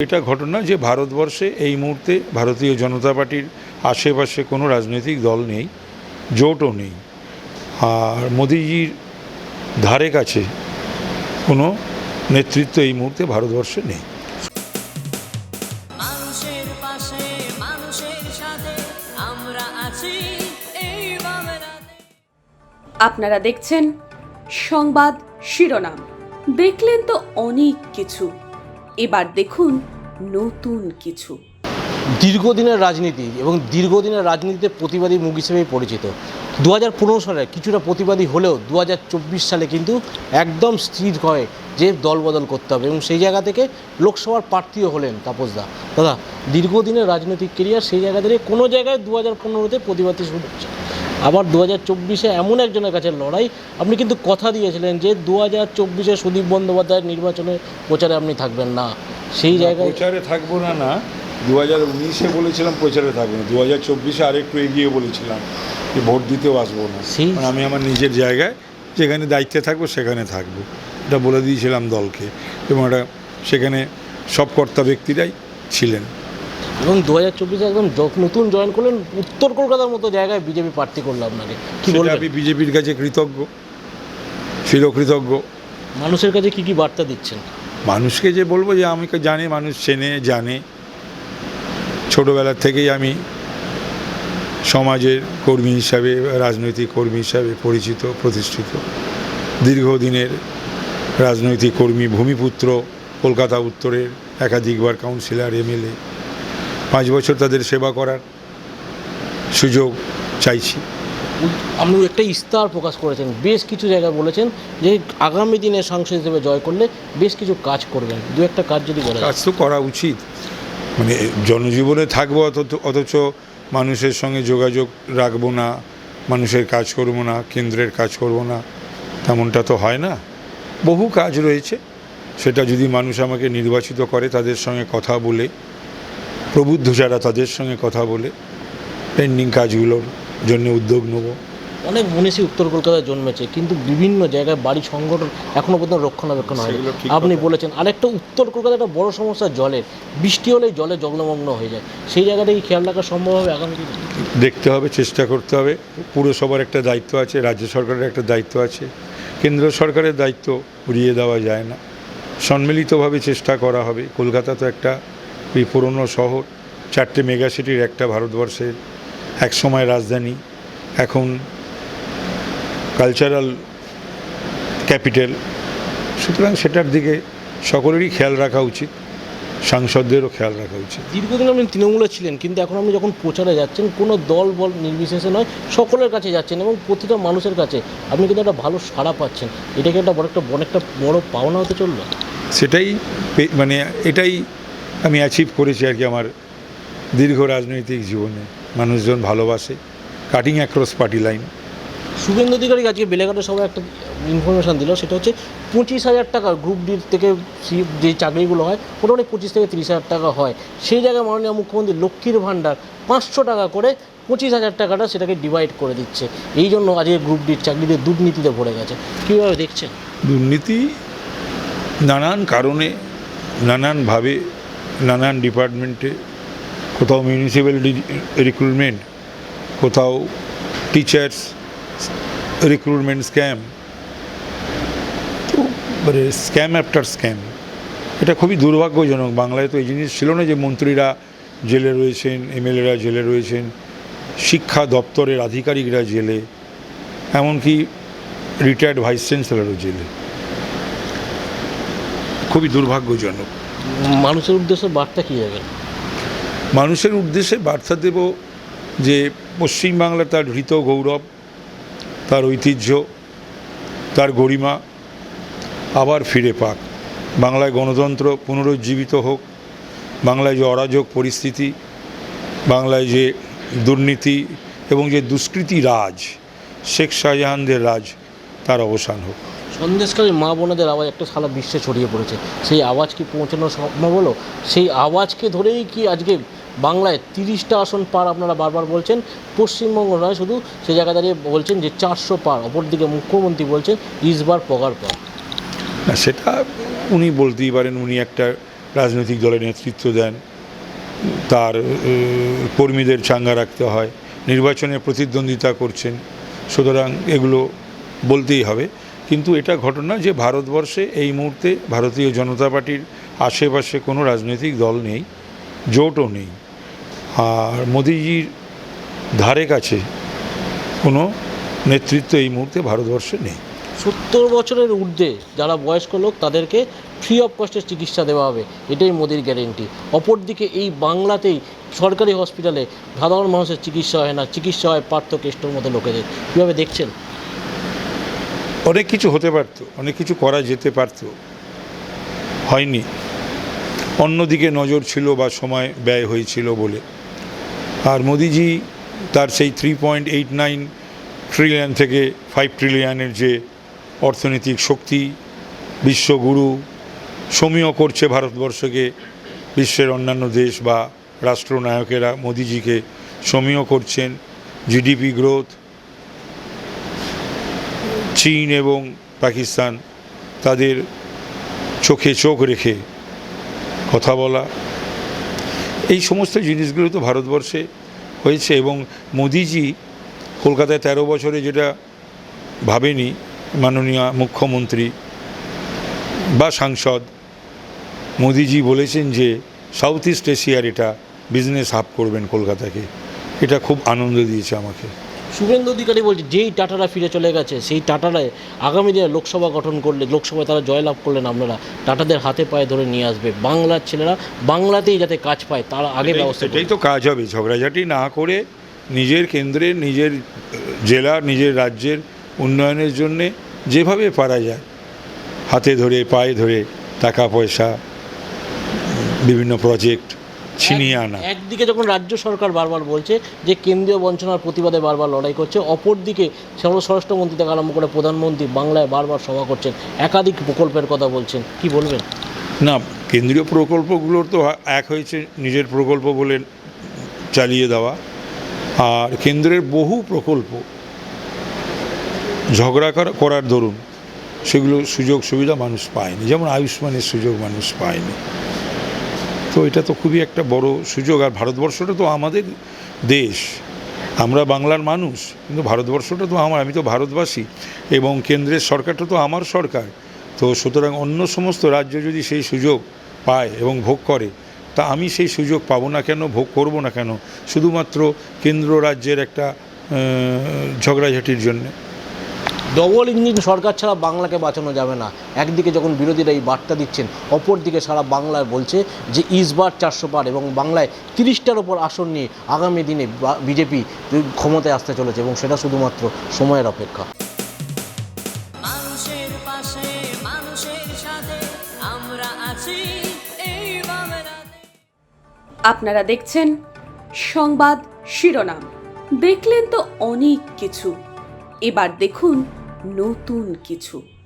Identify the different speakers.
Speaker 1: এটা ঘটনা যে ভারতবর্ষে এই মুহূর্তে ভারতীয় জনতা পার্টির আশেপাশে কোনো রাজনৈতিক দল নেই জোটও নেই। আর মোদিজির ধারে কাছে কোনো নেতৃত্ব এই মুহূর্তে ভারতবর্ষে নেই।
Speaker 2: মানুষের পাশে মানুষের সাথে আমরা আছি এই বাংলাতে
Speaker 3: আপনারা দেখছেন সংবাদ শিরোনাম। দেখলেন তো অনেক কিছু। এবার দেখুন নতুন কিছু।
Speaker 4: দীর্ঘদিনের রাজনীতি এবং দীর্ঘদিনের রাজনীতিতে প্রতিবাদী মুখ হিসেবেই পরিচিত। দু হাজার পনেরো সালে কিছুটা প্রতিবাদী হলেও দু হাজার চব্বিশ সালে কিন্তু একদম স্থির হয় যে দল বদল করতে হবে এবং সেই জায়গা থেকে লোকসভার প্রার্থীও হলেন তাপসদা দাদা, দীর্ঘদিনের রাজনৈতিক কেরিয়ার সেই জায়গা থেকে কোনো জায়গায় দু হাজার পনেরোতে প্রতিবাদী শুরু হচ্ছে আবার দু হাজার চব্বিশে এমন একজনের কাছে লড়াই আপনি কিন্তু কথা দিয়েছিলেন যে দু হাজার চব্বিশে সুদীপ বন্দ্যোপাধ্যায়ের নির্বাচনে প্রচারে আপনি থাকবেন না। সেই জায়গায়
Speaker 1: প্রচারে থাকব না না। দু হাজার উনিশে বলেছিলাম প্রচারে থাকব না। দু হাজার চব্বিশে আরেকটু এগিয়ে বলেছিলাম যে ভোট দিতেও আসব না।
Speaker 4: সেই-
Speaker 1: আমি আমার নিজের জায়গায় যেখানে দায়িত্বে থাকব সেখানে থাকব। এটা বলে দিয়েছিলাম দলকে। এবং এটা সেখানে সব কর্তা ব্যক্তিরাই ছিলেন।
Speaker 4: এবং দু হাজার চব্বিশে একদম নতুন জয়েন করলেন উত্তর কলকাতার মতো জায়গায় বিজেপি প্রার্থী করল আপনাকে। কি বলবেন?
Speaker 1: আমি বিজেপির কাছে কৃতজ্ঞ চিরকৃতজ্ঞ
Speaker 4: মানুষের কাছে কি কি বার্তা দিচ্ছেন?
Speaker 1: মানুষকে যে বলব যে আমাকে জানে মানুষ চেনে জানে। ছোটোবেলার থেকেই আমি সমাজের কর্মী হিসাবে রাজনৈতিক কর্মী হিসাবে পরিচিত প্রতিষ্ঠিত। দীর্ঘদিনের রাজনৈতিক কর্মী ভূমিপুত্র কলকাতা উত্তরের একাধিকবার কাউন্সিলর এমএলএ পাঁচ বছর তাদের সেবা করার সুযোগ চাইছি।
Speaker 4: আপনি একটা ইস্তার প্রকাশ করেছেন বেশ কিছু জায়গায় বলেছেন যে আগামী দিনে সাংসদ হিসেবে জয় করলে বেশ কিছু কাজ করবেন। দু একটা কাজ যদি বলেন
Speaker 1: কাজ তো করা উচিত। মানে জনজীবনে থাকব অথচ অথচ মানুষের সঙ্গে যোগাযোগ রাখব না মানুষের কাজ করব না কেন্দ্রের কাজ করব না তেমনটা তো হয় না। বহু কাজ রয়েছে। সেটা যদি মানুষ আমাকে নির্বাচিত করে তাদের সঙ্গে কথা বলে প্রবুদ্ধ যারা তাদের সঙ্গে কথা বলে পেন্ডিং কাজগুলোর জন্য উদ্যোগ নেব।
Speaker 4: অনেক মনীষী উত্তর কলকাতায় জন্মেছে কিন্তু বিভিন্ন জায়গায় বাড়ি সংগঠন এখনও পর্যন্ত রক্ষণাবেক্ষণ হয় আপনি বলেছেন আরেকটা উত্তর কলকাতায় একটা বড় সমস্যা জলের। বৃষ্টি হলেই জলে জগ্নমগ্ন হয়ে যায়। সেই জায়গাটা কি খেয়াল রাখা সম্ভব হবে আগামী দিনে?
Speaker 1: দেখতে হবে চেষ্টা করতে হবে। পুরসভার একটা দায়িত্ব আছে রাজ্য সরকারের একটা দায়িত্ব আছে। কেন্দ্র সরকারের দায়িত্ব উড়িয়ে দেওয়া যায় না। সম্মিলিতভাবে চেষ্টা করা হবে। কলকাতা তো একটা ওই পুরনো শহর চারটে মেগা সিটির একটা ভারতবর্ষের একসময় রাজধানী এখন কালচারাল ক্যাপিটাল সুতরাং সেটার দিকে সকলেরই খেয়াল রাখা উচিত সাংসদদেরও খেয়াল রাখা উচিত।
Speaker 4: দীর্ঘদিন আপনি তৃণমূলে ছিলেন কিন্তু এখন আপনি যখন প্রচারে যাচ্ছেন কোনো দল বল নির্বিশেষে নয় সকলের কাছে যাচ্ছেন এবং প্রতিটা মানুষের কাছে আপনি কিন্তু একটা ভালো সাড়া পাচ্ছেন। এটাকে একটা বড় একটা বড় একটা বড় পাওনা হতে চলবে
Speaker 1: সেটাই মানে এটাই আমি অ্যাচিভ করেছি আর কি আমার দীর্ঘ রাজনৈতিক জীবনে। মানুষজন ভালোবাসে। Cutting across party line
Speaker 4: Suvendu Adhikari আজকে বেলেঘাটের সবাই একটা ইনফরমেশন দিল সেটা হচ্ছে পঁচিশ হাজার টাকা গ্রুপ ডি থেকে যে চাকরিগুলো হয় মোটামুটি পঁচিশ থেকে তিরিশ হাজার টাকা হয়। সেই জায়গায় মাননীয় মুখ্যমন্ত্রী লক্ষ্মীর ভাণ্ডার পাঁচশো টাকা করে পঁচিশ হাজার টাকাটা সেটাকে ডিভাইড করে দিচ্ছে। এই জন্য আজকে গ্রুপ ডির চাকরিতে দুর্নীতিতে ভরে গেছে। কীভাবে দেখছেন?
Speaker 1: দুর্নীতি নানান কারণে নানানভাবে নানান ডিপার্টমেন্টে, কোথাও মিউনিসিপ্যাল রিক্রুটমেন্ট কোথাও টিচার্স রিক্রুটমেন্ট স্ক্যাম তো মানে স্ক্যাম আফটার স্ক্যাম এটা খুবই দুর্ভাগ্যজনক। বাংলায় তো এই জিনিস ছিল না যে মন্ত্রীরা জেলে রয়েছেন, এমএলএরা জেলে রয়েছেন, শিক্ষা দপ্তরের আধিকারিকরা জেলে, এমনকি রিটায়ার্ড ভাইস চ্যান্সেলরও জেলে। খুবই দুর্ভাগ্যজনক।
Speaker 4: মানুষের উদ্দেশ্যে বার্তা কী যাবে
Speaker 1: মানুষের উদ্দেশ্যে বার্তা দেব যে পশ্চিমবাংলা তার হৃত গৌরব, তার ঐতিহ্য, তার গরিমা আবার ফিরে পাক। বাংলায় গণতন্ত্র পুনরুজ্জীবিত হোক, বাংলায় যে অরাজক পরিস্থিতি, বাংলায় যে দুর্নীতি এবং যে দুষ্কৃতি রাজ, শেখ শাহজাহানদের রাজ, তার অবসান হোক।
Speaker 4: সন্দেশকারী মা বোনেদের আওয়াজ একটা সারা বিশ্বে ছড়িয়ে পড়েছে। সেই আওয়াজ কি পৌঁছানো সম্ভব হলো? সেই আওয়াজকে ধরেই কি আজকে বাংলায় তিরিশটা আসন পার আপনারা বারবার বলছেন? পশ্চিমবঙ্গ নয় শুধু, সে জায়গায় দাঁড়িয়ে বলছেন যে চারশো পার। অপরদিকে মুখ্যমন্ত্রী বলছেন, ইসবার পগার পার।
Speaker 1: সেটা উনি বলতেই পারেন, উনি একটা রাজনৈতিক দলের নেতৃত্ব দেন। তার কর্মীদের চাঙ্গা রাখতে হয়। নির্বাচনে প্রতিদ্বন্দ্বিতা করছেন। সুতরাং এগুলো বলতেই হবে। কিন্তু এটা ঘটনা যে ভারতবর্ষে এই মুহূর্তে ভারতীয় জনতা পার্টির আশেপাশে কোনো রাজনৈতিক দল নেই, জোটও নেই। আর মোদিজির ধারে কাছে কোনো নেতৃত্ব এই মুহূর্তে ভারতবর্ষে নেই।
Speaker 4: সত্তর বছরের ঊর্ধ্বে যারা বয়স্ক লোক তাদেরকে ফ্রি অফ কস্টের চিকিৎসা দেওয়া হবে, এটাই মোদির গ্যারেন্টি অপরদিকে এই বাংলাতেই সরকারি হসপিটালে সাধারণ মানুষের চিকিৎসা হয় না, চিকিৎসা হয় পার্থ কেষ্টর মতো লোকেদের। কীভাবে দেখছেন?
Speaker 1: অনেক কিছু হতে পারতো, অনেক কিছু করা যেতে পারতো। হয়নি। অন্যদিকে নজর ছিল বা সময় ব্যয় হয়েছিল বলে। আর মোদিজি তার সেই three point eight nine trillion থেকে ফাইভ ট্রিলিয়নের যে অর্থনৈতিক শক্তি, বিশ্বগুরু সমীয় করছে ভারতবর্ষকে, বিশ্বের অন্যান্য দেশ বা রাষ্ট্রনায়কেরা মোদিজিকে সমীয় করছেন জিডিপি গ্রোথ চীন এবং পাকিস্তান তাদের চোখে চোখ রেখে কথা বলা। এই সমস্ত জিনিসগুলো তো ভারতবর্ষে হয়েছে এবং মোদিজি কলকাতায় তেরো বছরে যেটা ভাবেনি মাননীয় মুখ্যমন্ত্রী বা সাংসদ, মোদিজি বলেছেন যে সাউথ ইস্ট এশিয়ার এটা বিজনেস হাব করবেন কলকাতাকে। এটা খুব আনন্দ দিয়েছে আমাকে।
Speaker 4: শুভেন্দু অধিকারী বলছে যেই টাটারা ফিরে চলে গেছে সেই টাটারায় আগামী দিনে লোকসভা গঠন করলে লোকসভায় তারা জয়লাভ করলেন আপনারা। টাটাদের হাতে পায়ে ধরে নিয়ে আসবে। বাংলার ছেলেরা বাংলাতেই যাতে কাজ পায় তার আগে ব্যবস্থা
Speaker 1: এটাই তো কাজ হবে ঝগড়াঝাটি না করে নিজের কেন্দ্রের নিজের জেলা নিজের রাজ্যের উন্নয়নের জন্যে যেভাবে পারা যায় হাতে ধরে পায়ে ধরে টাকা পয়সা বিভিন্ন প্রজেক্ট ছিনিয়ে আনা।
Speaker 4: একদিকে যখন রাজ্য সরকার বারবার বলছে যে কেন্দ্রীয় বঞ্চনার প্রতিবাদে বারবার লড়াই করছে অপরদিকে স্বরাষ্ট্রমন্ত্রী থেকে আরম্ভ করে প্রধানমন্ত্রী বাংলায় বারবার সভা করছেন একাধিক প্রকল্পের কথা বলছেন কি বলবেন?
Speaker 1: না কেন্দ্রীয় প্রকল্পগুলোর তো এক হয়েছে নিজের প্রকল্প বলে চালিয়ে দেওয়া। আর কেন্দ্রের বহু প্রকল্প ঝগড়া করা- করার দরুন সেগুলো সুযোগ সুবিধা মানুষ পায়নি। যেমন আয়ুষ্মানের সুযোগ মানুষ পায়নি। তো এটা তো খুবই একটা বড় সুযোগ, আর ভারতবর্ষটা তো আমাদের দেশ। আমরা বাংলার মানুষ, কিন্তু ভারতবর্ষটা তো আমার, আমি তো ভারতবাসী, এবং কেন্দ্রের সরকারটা তো আমার সরকার। তো সুতরাং অন্য সমস্ত রাজ্য যদি সেই সুযোগ পায় এবং ভোগ করে, তা আমি সেই সুযোগ পাবো না কেন, ভোগ করব না কেন? শুধুমাত্র কেন্দ্র রাজ্যের একটা ঝগড়াঝাটির জন্যে।
Speaker 4: ডবল ইঞ্জিন সরকার ছাড়া বাংলাকে বাঁচানো যাবে না। একদিকে যখন বিরোধীরা এই বার্তা দিচ্ছেন অপরদিকে সারা বাংলায় বলছে যে ইসবার চারশো পার এবং বাংলায় তিরিশটার ওপর আসন নিয়ে আগামী দিনে বিজেপি ক্ষমতায় আসতে চলেছে এবং সেটা শুধুমাত্র সময়ের অপেক্ষা।
Speaker 3: আপনারা দেখছেন সংবাদ শিরোনাম। দেখলেন তো অনেক কিছু। এবার দেখুন নতুন কিছু।